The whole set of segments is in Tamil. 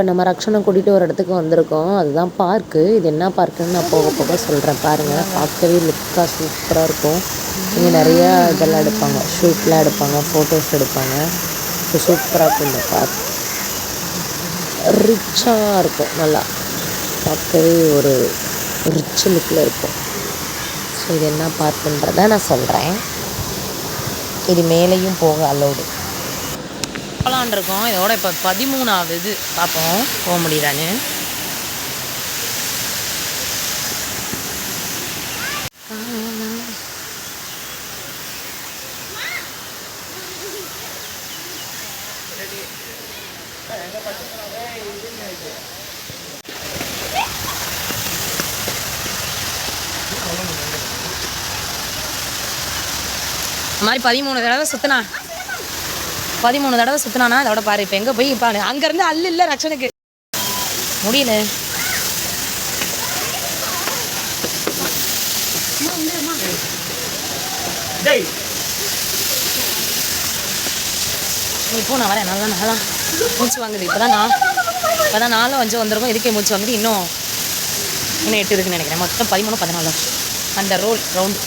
இப்போ நம்ம ரக்ஷனை கூட்டிகிட்டு ஒரு இடத்துக்கு வந்திருக்கோம். அதுதான் பார்க்கு இது என்ன பார்க்குன்னு நான் போக போக சொல்கிறேன் பாருங்கள் பார்க்கவே லுக்காக சூப்பராக இருக்கும். இங்கே நிறையா இதெல்லாம் எடுப்பாங்க. ஷூட்லாம் எடுப்பாங்க ஃபோட்டோஸ் எடுப்பாங்க. ஸோ சூப்பராக இருக்கும் இந்த பார்க் ரிச்சாக இருக்கும். நல்லா பார்க்கவே ஒரு ரிச் லுக்கில் இருக்கும். ஸோ இது என்ன பார்க்குன்றதை நான் சொல்கிறேன் இது மேலேயும் போக அலோடு போகலான் இருக்கோம். இதோட இப்போ பதிமூணாவது இது பார்ப்போம் போக முடியலான்னு மாதிரி பதிமூணு தடவை சுத்தினா பதிமூணு தடவை சுற்றினானா அதோட பாரு இப்போ எங்கே போய் இப்போ அங்கேருந்து அல்லு இல்லை ரக்ஷனுக்கு. முடியல. நீ போ நான் வரேன். நல்லா நல்லா மூச்சு வாங்குது. இப்போ தான் நான் இப்போ தான் நாலும் அஞ்சு வந்திருக்கும். இதுக்கே மூச்சு வாங்குது? இன்னும். இன்னும் எட்டு இருக்குன்னு நினைக்கிறேன். மொத்தம் பதிமூணு பதினாலு. அந்த ரோல் ரவுண்ட்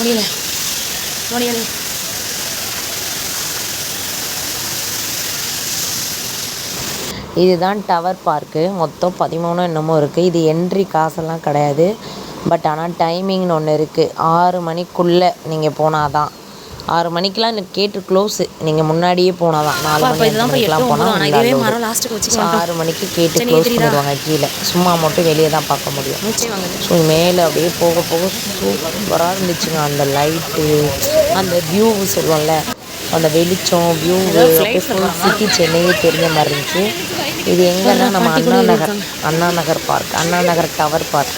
முடியல. முடியல இதுதான் டவர் பார்க்கு. மொத்தம் பதிமூணு என்னமோ இருக்குது இது என்ட்ரி காசெல்லாம் கிடையாது. பட் ஆனால் டைமிங்னு ஒன்று இருக்குது ஆறு மணிக்குள்ளே நீங்கள் போனால் தான் ஆறு மணிக்கெலாம் எனக்கு கேட்டு க்ளோஸு நீங்கள் முன்னாடியே போனால் தான் நாலு மணிக்கெலாம் போனால் ஆறு மணிக்கு கேட்டு க்ளோஸ் பண்ணிடுவாங்க கீழே. சும்மா மட்டும் வெளியே தான் பார்க்க முடியும். ஸோ மேலே அப்படியே போக போக சூப்பராக இருந்துச்சுங்க. அந்த லைட்டு அந்த வியூ சொல்லுவோம்ல அந்த வெளிச்சம் வியூ அப்படியே ஃபுல் சிட்டி சென்னையே தெரிஞ்ச மாதிரி இருந்துச்சு. இது எங்கன்னா நம்ம Anna Nagar Anna Nagar park Anna Nagar tower park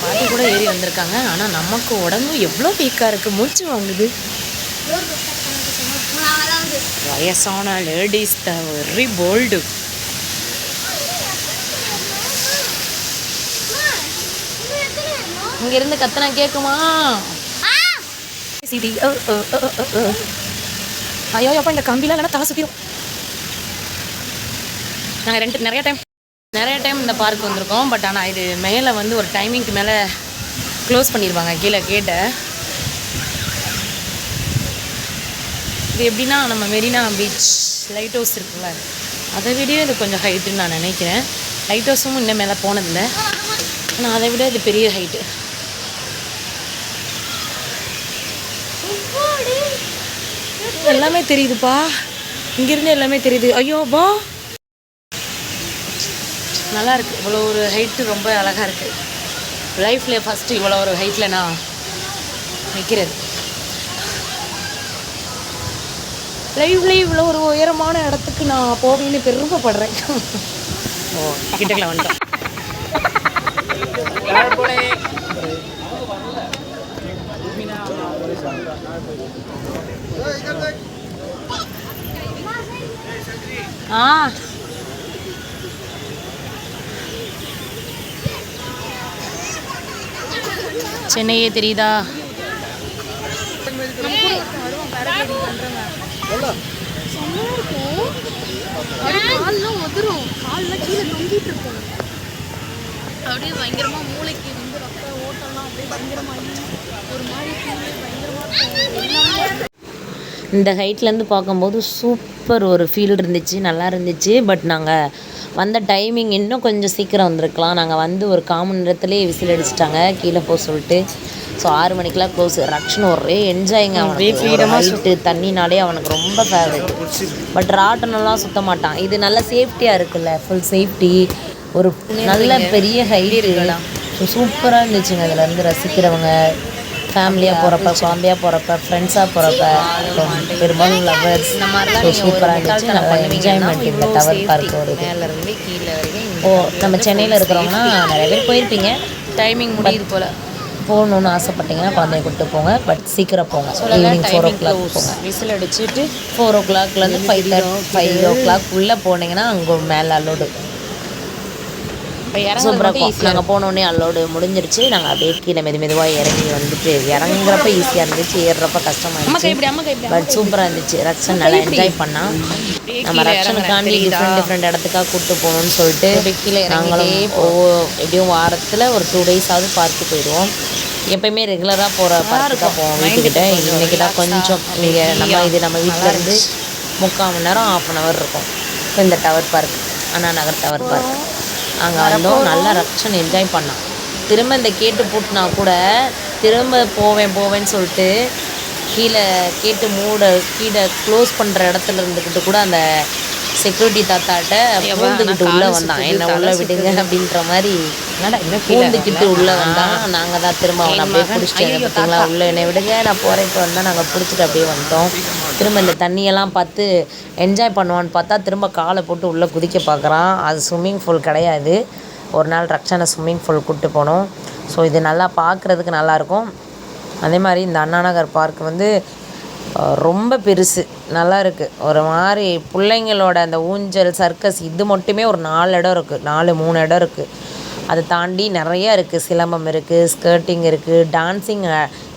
பாட்டி கூட ஏறி வந்திருக்காங்க. ஆனால் நமக்கு உடம்பு எவ்வளோ வீக்காக இருக்குது மூச்சு வாங்குது. வயசான லேடிஸ் த வெரி போல்டு இங்கேருந்து கத்தனா கேட்குமா சிடி. ஐயோ அப்போ இந்த கம்பிலாம் இல்லைன்னா தலை சுற்றிடும் நாங்கள் ரெண்டு நிறைய டைம் நிறைய டைம் இந்த பார்க் வந்திருக்கோம் பட் ஆனால் இது மேலே வந்து ஒரு டைமிங்க்கு மேலே க்ளோஸ் பண்ணிடுவாங்க கீழே கேட்டை இது எப்படின்னா நம்ம மெரினா பீச் லைட் ஹவுஸ் இருக்குல்ல அதை விட இது கொஞ்சம் ஹைட்டுன்னு நான் நினைக்கிறேன். லைட் ஹவுஸும் இன்னும் மேலே போனதில்லை. ஆனால் அதை விட இது பெரிய ஹைட்டு எல்லாமே தெரியுதுப்பா. இங்கிருந்து எல்லாமே தெரியுது. ஐயோ பா நல்லா இருக்கு இவ்வளோ ஒரு ஹைட்டு ரொம்ப அழகாக இருக்கு. லைஃப்பில் ஃபஸ்ட்டு இவ்வளோ ஒரு ஹைட்டில் நான் நிற்கிறது லைவ்ல இவ்வளோ ஒரு உயரமான இடத்துக்கு நான் போவேன்னு பெருமைப்படுறேன். ஓ கிட்டக்கில் வந்துட்டோம். ஆ. சென்னையே தெரியுதா? அப்படியே பயங்கரமா மூளைக்கு வந்து ரத்த ஓட்டம்லாம் அப்படியே பயங்கரமாகி ஒரு மாதிரி இந்த ஹைட்லேருந்து பார்க்கும்போது சூப்பர் ஒரு ஃபீல் இருந்துச்சு நல்லா இருந்துச்சு. பட் நாங்கள் வந்த டைமிங் இன்னும் கொஞ்சம் சீக்கிரம் வந்திருக்கலாம். நாங்கள் வந்து ஒரு காமன் நேரத்துலேயே விசில் அடிச்சிட்டாங்க. கீழே போக சொல்லிட்டு. ஸோ ஆறு மணிக்கெலாம் க்ளோஸ் ரக்ஷன் ஒரே என்ஜாய்ங்க அவனுக்கு. ஹைட்டு தண்ணினாலே அவனுக்கு ரொம்ப ஃபேவரட் பட் ராட்டனெல்லாம் சுத்த மாட்டான். இது நல்ல சேஃப்டியாக இருக்குல்ல. ஃபுல் சேஃப்டி ஒரு நல்ல பெரிய ஹைட்டு சூப்பராக இருந்துச்சுங்க. அதில் இருந்து ரசிக்கிறவங்க. ஃபேமிலியாக போகிறப்ப குழந்தையா போகிறப்ப ஃப்ரெண்ட்ஸாக போகிறப்ப பெரும்பாலும் லவ்வர்ஸ் ஸோ சூப்பராக இருந்துச்சு. நல்லா என்ஜாய்மெண்ட் இந்த டவர் பார்க் ஒரு ஓ நம்ம சென்னையில் இருக்கிறவங்கன்னா நிறைய பேர் போயிருப்பீங்க. டைமிங் முடியுது போல். போகணுன்னு ஆசைப்பட்டீங்கன்னா குழந்தைய கூப்பிட்டு போங்க. பட் சீக்கிரம் போங்க. ஈவினிங் ஃபோர் ஓ கிளாக் போங்க. விசில் அடிச்சுட்டு ஃபோர் ஓ கிளாக்லேருந்து ஃபைவ் ஃபைவ் ஓ கிளாக் உள்ளே போனீங்கன்னா அங்கே மேலே அலோடு சூப்பராக இருக்கும். நாங்கள் போனோடனே அல்லோடு முடிஞ்சிருச்சு. நாங்கள் அப்படியே கீழே மெது மெதுவாக இறங்கி வந்துட்டு இறங்குறப்ப ஈஸியாக இருந்துச்சு. ஏறுறப்ப அம்மா கஷ்டமாயிருச்சு கை இப்படி அம்மா கை இப்படி பட் சூப்பராக இருந்துச்சு ரக்ஷன் நல்லா என்ஜாய் பண்ணா. அப்படியே நம்ம ரக்ஷனுக்காண்டி டிஃப்ரெண்ட் டிஃப்ரெண்ட் இடத்துக்காக கூப்பிட்டு போகணும்னு சொல்லிட்டு கீழே நாங்களும் எப்படியும் வாரத்தில் ஒரு டூ டேஸாவது பார்க்கு போயிடுவோம். எப்பயுமே ரெகுலராக போகிற பார்க்கு தான் போவோம். வீட்டுக்கிட்ட இன்னைக்கு தான் கொஞ்சம் இங்கே நம்ம இது நம்ம வீட்டில் இருந்து முக்கால் மணி நேரம் ஆஃப் அன் ஹவர் இருக்கும். இந்த tower park Anna Nagar tower park அங்கே வந்தோம் நல்லா ரக்ஷன் என்ஜாய் பண்ணான் திரும்ப இந்த கேட்டு பூட்டினா கூட திரும்ப போவேன் போவேன்னு சொல்லிட்டு கீழே கேட்டு மூட கீழே க்ளோஸ் பண்ணுற இடத்துல இருந்துக்கிட்டு கூட அந்த செக்யூரிட்டி தாத்தாட்ட பூந்துக்கிட்டு உள்ளே வந்தான். என்ன உள்ளே விடுங்க அப்படின்ற மாதிரி பூந்துக்கிட்டு உள்ளே வந்தான். நாங்கள் தான் திரும்ப அவனை அப்படியே பிடிச்சிட்டு பார்த்தீங்களா உள்ளே என்னை விடுங்க நான் போகிறேன்ட்டு வந்தால் நாங்கள் பிடிச்சிட்டு அப்படியே வந்துட்டோம். திரும்ப இந்த தண்ணியெல்லாம் பார்த்து என்ஜாய் பண்ணுவான்னு பார்த்தா திரும்ப காலை போட்டு உள்ளே குதிக்க பார்க்குறான். அது ஸ்விம்மிங் பூல் கிடையாது. ஒரு நாள் ரக்ஷனை ஸ்விம்மிங் பூல் கூப்பிட்டு போனோம். ஸோ இது நல்லா பார்க்குறதுக்கு நல்லாயிருக்கும். அதே மாதிரி இந்த அண்ணா நகர் பார்க் வந்து ரொம்ப பெருசு. நல்லா இருக்குது ஒரு மாதிரி பிள்ளைங்களோட அந்த ஊஞ்சல் சர்க்கஸ் இது மட்டுமே ஒரு நாலு இடம் இருக்குது நாலு மூணு இடம் இருக்குது அதை தாண்டி நிறையா இருக்குது சிலம்பம் இருக்குது ஸ்கர்ட்டிங் இருக்குது டான்ஸிங்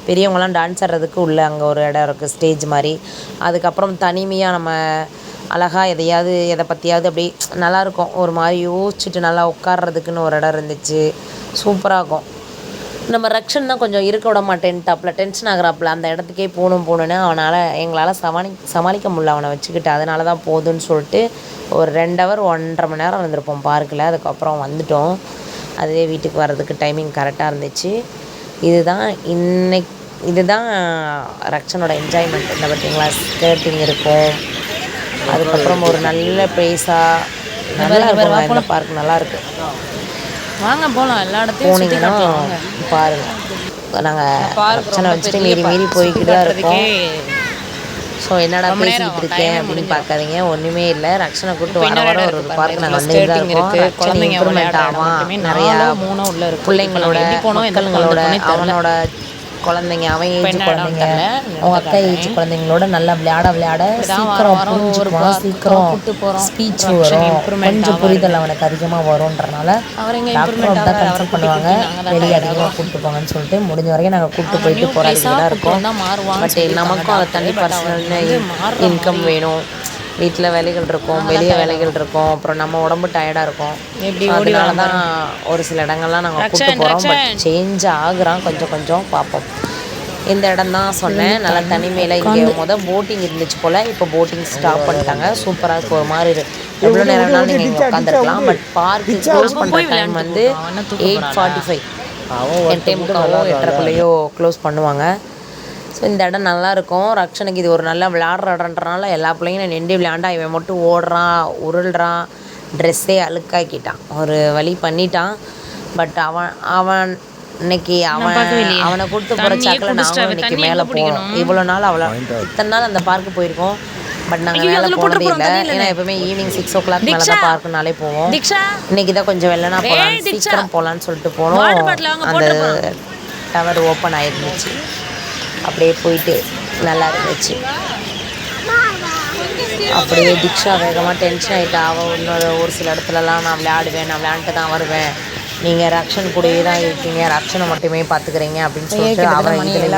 பெரியவங்களாம் டான்ஸ் ஆடுறதுக்கு உள்ளே அங்கே ஒரு இடம் இருக்குது ஸ்டேஜ் மாதிரி. அதுக்கப்புறம் தனிமையாக நம்ம அழகாக எதையாவது எதை பற்றியாவது அப்படி நல்லாயிருக்கும் ஒரு மாதிரி யோசிச்சுட்டு நல்லா உட்கார்றதுக்குன்னு ஒரு இடம் இருந்துச்சு. சூப்பராக இருக்கும். நம்ம ரக்ஷன் தான் கொஞ்சம் இருக்க விட மாட்டேன்ட்டாப்புல டென்ஷன் ஆகிறாப்புல அந்த இடத்துக்கே போகணும் போகணுன்னு அவனால் எங்களால் சமாளி சமாளிக்க முடியல. அவனை வச்சுக்கிட்டு அதனால தான் போதும்னு சொல்லிட்டு ஒரு ரெண்டு ஹவர் ஒன்றரை மணி நேரம் இருந்திருப்போம் பார்க்கில் அதுக்கப்புறம் வந்துட்டோம். அதுவே வீட்டுக்கு வர்றதுக்கு டைமிங் கரெக்டாக இருந்துச்சு. இதுதான் இன்னைக்கு இதுதான் ரக்ஷனோட என்ஜாய்மெண்ட் இந்த பார்த்தீங்களா? ஸ்கேட்டிங் இருக்கும். அதுக்கப்புறம் ஒரு நல்ல ப்ளேஸாக நல்லா இருக்கும். இந்த பார்க் நல்லா இருக்கு. வாங்க போகலாம் எல்லா இடத்தையும் போனீங்கன்னா காட்டலாம் வாங்க பாருங்க நாங்கள் ரொம்ப வச்சுட்டு மீறி. மீறி போய்கிட்டு தான் இருக்கோம். ஸோ என்னடா பேசிக்கிட்டு இருக்கேன் அப்படின்னு. பார்க்காதீங்க ஒன்றுமே இல்லை ரக்ஷனை கூட்டு வர வர ஒரு பாருங்க. நாங்கள் தான் இருக்கோம் ரக்ஷன் குழந்தைங்க இம்ப்ரூவ்மெண்ட் மட்டுமே நிறையா. பிள்ளைங்களோட மக்களுங்களோட. அவனோட குழந்தைங்க அவன் ஏஜ் குழந்தைங்க. அவங்க அக்கா ஏஜ் குழந்தைங்களோட நல்லா விளையாட விளையாட சீக்கிரம் புரிஞ்சுக்குவான் சீக்கிரம். ஸ்பீச் வரும் கொஞ்சம். புரிதல் அவனுக்கு அதிகமாக வரும்ன்றனால அவர் எங்க டாக்டர் improvement தான் கன்சல்ட் பண்ணுவாங்க வெளியே அதிகமாக. கூப்பிட்டு போங்கன்னு சொல்லிட்டு முடிஞ்ச வரைக்கும் நாங்கள் கூப்பிட்டு போயிட்டு போராடிட்டு தான் இருக்கோம் பட் நமக்கும் அதை தனி மாறுற இன்கம் வேணும் வீட்டில் வேலைகள் இருக்கும் வெளியே வேலைகள் இருக்கும் அப்புறம் நம்ம உடம்பு டயர்டாக இருக்கும் அதனால தான் ஒரு சில இடங்கள்லாம் நாங்கள் கூப்பிட்டு போகிறோம் பட். சேஞ்ச் ஆகுறான். கொஞ்சம் கொஞ்சம் பார்ப்போம். இந்த இடம் தான் சொன்னேன் நல்லா தனிமையில் இங்கே முத போட்டிங் இருந்துச்சு போல். இப்போ போட்டிங் ஸ்டாப் பண்ணிட்டாங்க. சூப்பராக இருக்கு ஒரு மாதிரி இருக்கு எவ்வளோ நேரம் வேணாலும் நீங்கள் இங்கே உட்காந்துருக்கலாம் பட் பார்க்கு க்ளோஸ் பண்ணுற டைம் வந்து எயிட் ஃபார்ட்டி ஃபைவ் எட்டே முக்காவோ எட்டரைக்குள்ளேயோ க்ளோஸ் பண்ணுவாங்க. ஸோ இந்த இடம் நல்லா இருக்கும் ரக்ஷனுக்கு இது ஒரு நல்லா விளையாடுற இடன்றனால எல்லா பிள்ளைங்களும் நின்று விளையாண்டா. இவன் மட்டும் ஓடுறான் உருள்றான் ட்ரெஸ்ஸே அழுக்காக்கிட்டான். ஒரு வழி பண்ணிட்டான். பட் அவன் அவன் இன்னைக்கு அவன் அவனை கூட்டு போகிற சாக்கில் இன்னைக்கு மேலே போனோம் இவ்வளோ நாள் அவ்வளோ இத்தனை நாள் அந்த பார்க்கு போயிருக்கோம். பட் நாங்கள் மேலே போனதே இல்லை. ஏன்னா எப்பவுமே ஈவினிங் சிக்ஸ் ஓ கிளாக் மேலே தான் பார்க்குனாலே போவோம். இன்னைக்கு தான் கொஞ்சம் வெள்ளனா போகலாம் சீக்கிரம் போகலான்னு சொல்லிட்டு போனோம். அந்த டவர் ஓப்பன் ஆயிருந்துச்சு. அப்படியே போயிட்டு நல்லா இருந்துச்சு. அப்படியே திக்ஷா வேகமாக டென்ஷன் ஆகிட்டா அவள் இன்னொரு ஒரு சில இடத்துலலாம் நான் விளையாடுவேன் நான் விளையாண்டுட்டு தான் வருவேன். நீங்கள் ரக்ஷன் கூடயே தான் இருக்கீங்க. ரக்ஷனை மட்டுமே பார்த்துக்கிறீங்க அப்படின்னு சொல்லிட்டு அவள் இதில்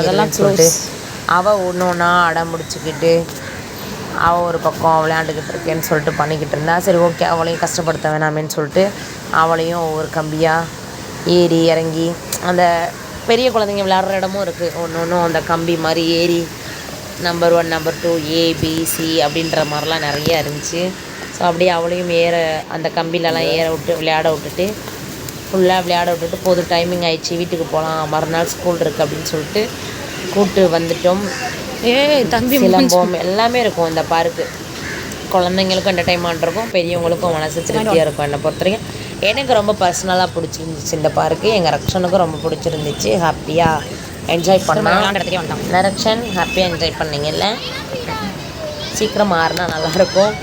அதெல்லாம் சொல்லிட்டு அவள் ஒன்று ஒன்றா அடம் முடிச்சுக்கிட்டு அவள் ஒரு பக்கம் விளையாண்டுக்கிட்டு இருக்கேன்னு சொல்லிட்டு பண்ணிக்கிட்டு இருந்தா. சரி ஓகே அவளையும் கஷ்டப்படுத்த வேணாமேன்னு சொல்லிட்டு அவளையும் ஒவ்வொரு கம்பியாக ஏறி இறங்கி அந்த பெரிய குழந்தைங்க விளையாடுற இடமும் இருக்குது ஒன்று ஒன்றும் அந்த கம்பி மாதிரி ஏறி number one number two ABC அப்படின்ற மாதிரிலாம் நிறைய இருந்துச்சு. ஸோ அப்படியே அவளையும் ஏற அந்த கம்பிலலாம் ஏற விட்டு விளையாட விட்டுட்டு ஃபுல்லாக விளையாட விட்டுட்டு போதும் டைமிங் ஆயிடுச்சு. வீட்டுக்கு போகலாம் மறுநாள் ஸ்கூல் இருக்குது அப்படின்னு சொல்லிட்டு கூப்பிட்டு வந்துட்டோம். ஏய் தம்பி சிலம்பம் எல்லாமே இருக்கும் இந்த பார்க்கு குழந்தைங்களுக்கும் என்டர்டைன்மெண்ட் இருக்கும் பெரியவங்களுக்கும் மனசு திருப்தியாக இருக்கும் என்னை பொறுத்த வரைக்கும் எனக்கு ரொம்ப பர்சனலாக பிடிச்சிருந்துச்சு இந்த பார்க்கு எங்கள் ரக்ஷனுக்கும் ரொம்ப பிடிச்சிருந்துச்சு. ஹாப்பியாக என்ஜாய் பண்ணோம் விளையாண்டுறதுக்கே வந்தான் நரக்ஷன் ஹாப்பியாக என்ஜாய் பண்ணீங்கல்ல? சீக்கிரம் மாறினா நல்லாயிருக்கும்.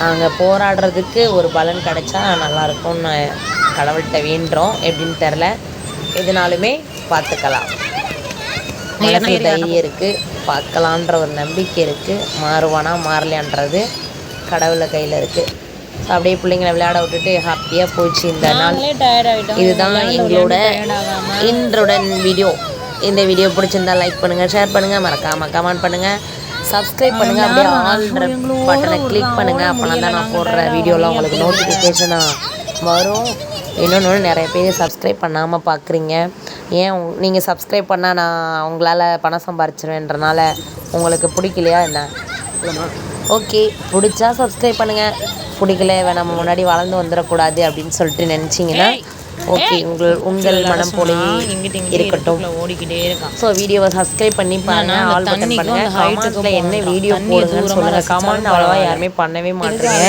நாங்கள் போராடுறதுக்கு ஒரு பலன் கிடைச்சா நல்லாயிருக்கும்னு கடவுள்கிட்ட வேண்டுறோம். எப்படின்னு தெரில எதுனாலுமே பார்த்துக்கலாம். மனசு தைரியம் இருக்குது பார்க்கலான்ற ஒரு நம்பிக்கை இருக்குது மாறுவானா மாறலையான்றது கடவுளை கையில் இருக்குது ஸோ அப்படியே பிள்ளைங்களை விளையாட விட்டுட்டு ஹாப்பியாக போச்சு இந்த நாள். இதுதான் எங்களோட இன்றுடன் வீடியோ இந்த வீடியோ பிடிச்சிருந்தா லைக் பண்ணுங்கள் ஷேர் பண்ணுங்கள் மறக்காமல் கமெண்ட் பண்ணுங்கள் சப்ஸ்கிரைப் பண்ணுங்கள் அப்படியே ஆல்ன்ற பட்டனை கிளிக் பண்ணுங்கள் அப்போனா தான் நான் போடுற வீடியோலாம் உங்களுக்கு நோட்டிஃபிகேஷனாக வரும். இன்னொன்று நிறைய பேர் சப்ஸ்கிரைப் பண்ணாமல் பார்க்குறீங்க ஏன் நீங்கள் சப்ஸ்கிரைப் பண்ணால் நான் உங்களால் பணம் சம்பாரிச்சிருவேன்றனால உங்களுக்கு பிடிக்கலையா என்ன? ஓகே பிடிச்சா சப்ஸ்கிரைப் பண்ணுங்கள் பிடிக்கல நம்ம முன்னாடி வளர்ந்து வந்துடக்கூடாது அப்படின்னு சொல்லிட்டு நினச்சிங்கன்னா ஓகே உங்கள் உங்கள் மனம் இங்கிட்ட இருக்கட்டும். ஸோ வீடியோவை சப்ஸ்கிரைப் பண்ணி பாருங்க. ஆல் பட்டன் பண்ணுங்க. கமெண்ட்ல என்ன. வீடியோ போடுங்கன்னு சொல்லுங்க. கமெண்ட் அவ்வளோவா. யாருமே பண்ணவே மாட்டேங்க.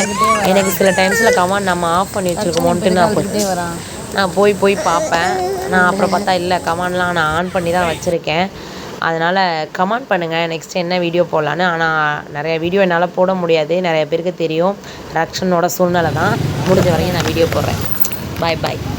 எனக்கு சில டைம்ஸ்ல கமெண்ட் நம்ம ஆஃப் பண்ணி வச்சிருக்கோமோன்ட்டு நான் போய் நான் போய் போய் பார்ப்பேன். நான் அப்புறம் பார்த்தா இல்லை கமெண்ட்லாம் நான் ஆன் பண்ணி தான் வச்சுருக்கேன். அதனால் கமெண்ட் பண்ணுங்கள் நெக்ஸ்ட் என்ன வீடியோ போடலான்னு ஆனால் நிறைய வீடியோ என்னால் போட முடியாது. நிறைய பேருக்கு தெரியும். ரக்ஷனோட சூழ்நிலை தான் முடிஞ்ச வரைக்கும் நான் வீடியோ போடுறேன். பாய் பாய்